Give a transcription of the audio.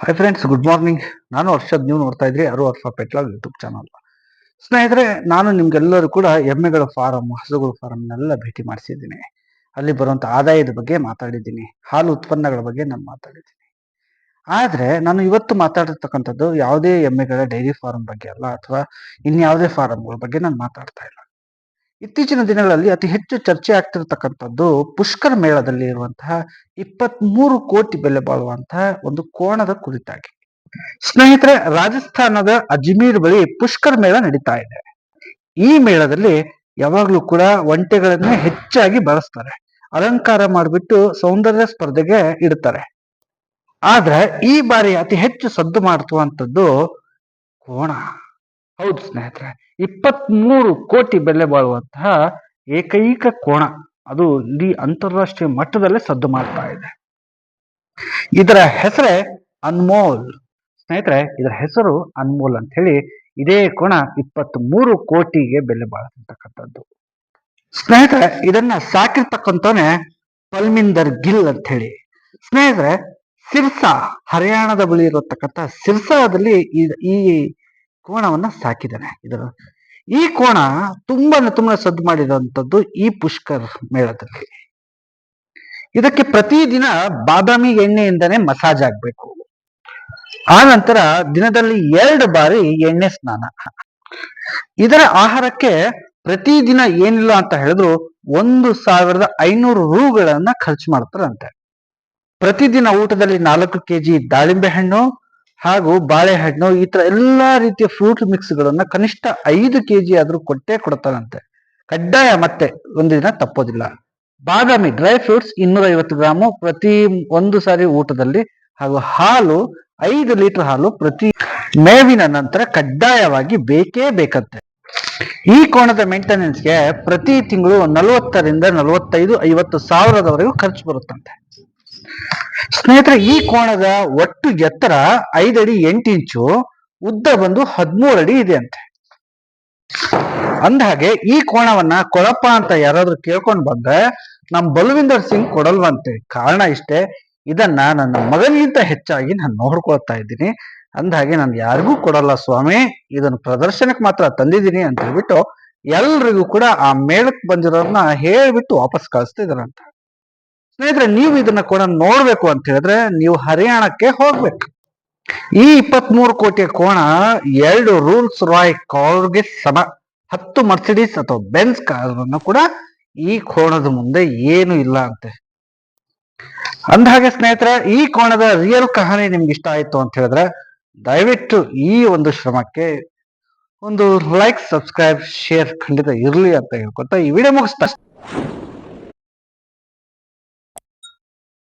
Hi friends good morning ನಾನು ಹರ್ಷದ್, ನೀವು ನೋಡ್ತಾ ಇದ್ರಿ ಅರು ಹರ್ಷ ಪೆಟ್ಲಾಗ್ ಯೂಟ್ಯೂಬ್ ಚಾನಲ್ ಸ್ನೇಹಿತರೆ, ನಾನು ನಿಮ್ಗೆಲ್ಲರೂ ಕೂಡ ಎಮ್ಮೆಗಳ ಫಾರಂ ಹಸುಗಳ ಫಾರಂನೆಲ್ಲ ಭೇಟಿ ಮಾಡಿಸಿದ್ದೀನಿ. ಅಲ್ಲಿ ಬರುವಂತ ಆದಾಯದ ಬಗ್ಗೆ ಮಾತಾಡಿದ್ದೀನಿ. ಹಾಲು ಉತ್ಪನ್ನಗಳ ಬಗ್ಗೆ ನಾನು ಮಾತಾಡಿದ್ದೀನಿ. ಆದರೆ, ನಾನು ಇವತ್ತು ಮಾತಾಡಿರ್ತಕ್ಕಂಥದ್ದು ಯಾವುದೇ ಎಮ್ಮೆಗಳ ಡೈರಿ ಫಾರಂ ಬಗ್ಗೆ ಅಲ್ಲ, ಅಥವಾ ಇನ್ಯಾವುದೇ ಫಾರಂಗಳ ಬಗ್ಗೆ ನಾನು ಮಾತಾಡ್ತಾ ಇಲ್ಲ. ಇತ್ತೀಚಿನ ದಿನಗಳಲ್ಲಿ ಅತಿ ಹೆಚ್ಚು ಚರ್ಚೆ ಆಗ್ತಿರತಕ್ಕಂಥದ್ದು ಪುಷ್ಕರ್ ಮೇಳದಲ್ಲಿ ಇರುವಂತಹ ಇಪ್ಪತ್ಮೂರು ಕೋಟಿ ಬೆಲೆ ಬಾಳುವಂತಹ ಒಂದು ಕೋಣದ ಕುರಿತಾಗಿ. ಸ್ನೇಹಿತರೆ, ರಾಜಸ್ಥಾನದ ಅಜ್ಮೀರ್ ಬಳಿ ಪುಷ್ಕರ್ ಮೇಳ ನಡೀತಾ ಇದೆ. ಈ ಮೇಳದಲ್ಲಿ ಯಾವಾಗ್ಲೂ ಕೂಡ ಒಂಟೆಗಳನ್ನೇ ಹೆಚ್ಚಾಗಿ ಬಳಸ್ತಾರೆ. ಅಲಂಕಾರ ಮಾಡಿಬಿಟ್ಟು ಸೌಂದರ್ಯ ಸ್ಪರ್ಧೆಗೆ ಇಡ್ತಾರೆ. ಆದ್ರೆ ಈ ಬಾರಿ ಅತಿ ಹೆಚ್ಚು ಸದ್ದು ಮಾಡ್ತುವಂಥದ್ದು ಕೋಣ. ಹೌದು ಸ್ನೇಹಿತರೆ, ಇಪ್ಪತ್ಮೂರು ಕೋಟಿ ಬೆಲೆ ಬಾಳುವಂತಹ ಏಕೈಕ ಕೋಣ ಅದು ಇಡೀ ಅಂತಾರಾಷ್ಟ್ರೀಯ ಮಟ್ಟದಲ್ಲೇ ಸದ್ದು ಮಾಡ್ತಾ ಇದೆ. ಇದರ ಹೆಸರೇ ಅನ್ಮೋಲ್. ಸ್ನೇಹಿತರೆ, ಇದರ ಹೆಸರು ಅನ್ಮೋಲ್ ಅಂತ ಹೇಳಿ ಇದೇ ಕೋಣ ಇಪ್ಪತ್ತ್ ಮೂರು ಕೋಟಿಗೆ ಬೆಲೆ ಬಾಳತಕ್ಕಂಥದ್ದು. ಸ್ನೇಹಿತರೆ, ಇದನ್ನ ಸಾಕಿರ್ತಕ್ಕಂಥವನೇ ಪಲ್ಮಿಂದರ್ ಗಿಲ್ ಅಂತ ಹೇಳಿ ಸ್ನೇಹಿತರೆ, ಸಿರ್ಸಾ, ಹರಿಯಾಣದ ಬಳಿ ಇರತಕ್ಕಂಥ ಸಿರ್ಸಾದಲ್ಲಿ ಈ ಕೋಣವನ್ನ ಸಾಕಿದ್ದಾನೆ. ಇದರ ಈ ಕೋಣ ತುಂಬಾ ತುಂಬಾ ಸದ್ದು ಮಾಡಿರುವಂತದ್ದು ಈ ಪುಷ್ಕರ್ ಮೇಳದಲ್ಲಿ. ಇದಕ್ಕೆ ಪ್ರತಿದಿನ ಬಾದಾಮಿ ಎಣ್ಣೆಯಿಂದನೇ ಮಸಾಜ್ ಆಗ್ಬೇಕು. ಆ ನಂತರ ದಿನದಲ್ಲಿ ಎರಡು ಬಾರಿ ಎಣ್ಣೆ ಸ್ನಾನ. ಇದರ ಆಹಾರಕ್ಕೆ ಪ್ರತಿದಿನ ಏನಿಲ್ಲ ಅಂತ ಹೇಳಿದ್ರು ಒಂದು ಸಾವಿರದ ಐನೂರು ರೂಗಳನ್ನ ಖರ್ಚು ಮಾಡ್ತಾರಂತೆ. ಪ್ರತಿದಿನ ಊಟದಲ್ಲಿ ನಾಲ್ಕು ಕೆಜಿ ದಾಳಿಂಬೆ ಹಣ್ಣು ಹಾಗೂ ಬಾಳೆಹಣ್ಣು ಈ ತರ ಎಲ್ಲಾ ರೀತಿಯ ಫ್ರೂಟ್ ಮಿಕ್ಸ್ ಗಳನ್ನ ಕನಿಷ್ಠ ಐದು ಕೆಜಿ ಆದ್ರೂ ಕೊಟ್ಟೆ ಕೊಡ್ತಾರಂತೆ. ಕಡ್ಡಾಯ ಮತ್ತೆ ಒಂದು ದಿನ ತಪ್ಪೋದಿಲ್ಲ. ಬಾದಾಮಿ ಡ್ರೈ ಫ್ರೂಟ್ಸ್ ಇನ್ನೂರ ಐವತ್ತು ಗ್ರಾಮು ಪ್ರತಿ ಒಂದು ಸಾರಿ ಊಟದಲ್ಲಿ ಹಾಗೂ ಹಾಲು ಐದು ಲೀಟರ್ ಹಾಲು ಪ್ರತಿ ಮೇವಿನ ನಂತರ ಕಡ್ಡಾಯವಾಗಿ ಬೇಕೇ ಬೇಕಂತೆ. ಈ ಕೋಣದ ಮೇಂಟೆನೆನ್ಸ್ಗೆ ಪ್ರತಿ ತಿಂಗಳು ನಲವತ್ತರಿಂದ ನಲವತ್ತೈದು ಐವತ್ತು ಸಾವಿರದವರೆಗೂ ಖರ್ಚು ಬರುತ್ತಂತೆ. ಸ್ನೇಹಿತರೆ, ಈ ಕೋಣದ ಒಟ್ಟು ಎತ್ತರ ಐದಡಿ ಎಂಟು ಇಂಚು, ಉದ್ದ ಬಂದು ಹದಿಮೂರು ಅಡಿ ಇದೆ ಅಂತೆ. ಅಂದಹಾಗೆ, ಈ ಕೋಣವನ್ನ ಕೊಳಪ್ಪ ಅಂತ ಯಾರಾದ್ರೂ ಕೇಳ್ಕೊಂಡು ಬಂದ್ರೆ, ನಮ್ ಬಲವಿಂದರ್ ಸಿಂಗ್ ಕೊಡಲ್ವಂತೆ. ಕಾರಣ ಇಷ್ಟೇ, ಇದನ್ನ ನನ್ನ ಮಗನಿಗಿಂತ ಹೆಚ್ಚಾಗಿ ನಾನು ನೋಡ್ಕೊಳ್ತಾ ಇದ್ದೀನಿ. ಅಂದಹಾಗೆ, ನಾನು ಯಾರಿಗೂ ಕೊಡಲ್ಲ ಸ್ವಾಮಿ, ಇದನ್ನ ಪ್ರದರ್ಶನಕ್ಕೆ ಮಾತ್ರ ತಂದಿದ್ದೀನಿ ಅಂತ ಹೇಳ್ಬಿಟ್ಟು, ಎಲ್ರಿಗೂ ಕೂಡ ಆ ಮೇಳಕ್ಕೆ ಬಂದಿರೋರ್ನ ಹೇಳ್ಬಿಟ್ಟು ವಾಪಸ್ ಕಳಿಸ್ತಾ ಇದಾರಂತ. ಸ್ನೇಹಿತರೆ, ನೀವು ಇದನ್ನ ಕೂಡ ನೋಡ್ಬೇಕು ಅಂತ ಹೇಳಿದ್ರೆ ನೀವು ಹರಿಯಾಣಕ್ಕೆ ಹೋಗ್ಬೇಕು. ಈ ಇಪ್ಪತ್ತ್ ಮೂರು ಕೋಟಿಯ ಕೋಣ ಎರಡು ರೂಲ್ಸ್ ರಾಯ್ ಕಾರ್ಗೆ ಸಮ. ಹತ್ತು ಮರ್ಸಿಡೀಸ್ ಅಥವಾ ಬೆನ್ಸ್ ಕಾರನ್ನು ಕೂಡ ಈ ಕೋಣದ ಮುಂದೆ ಏನು ಇಲ್ಲ ಅಂತೆ. ಅಂದಹಾಗೆ ಸ್ನೇಹಿತರೆ, ಈ ಕೋಣದ ರಿಯಲ್ ಕಹಾನಿ ನಿಮ್ಗೆ ಇಷ್ಟ ಆಯ್ತು ಅಂತ ಹೇಳಿದ್ರೆ, ದಯವಿಟ್ಟು ಈ ಒಂದು ಶ್ರಮಕ್ಕೆ ಒಂದು ಲೈಕ್ ಸಬ್ಸ್ಕ್ರೈಬ್ ಶೇರ್ ಖಂಡಿತ ಇರಲಿ ಅಂತ ಹೇಳ್ಕೊತ ಈ ವಿಡಿಯೋ ಮುಗಿಸ್ತಾ.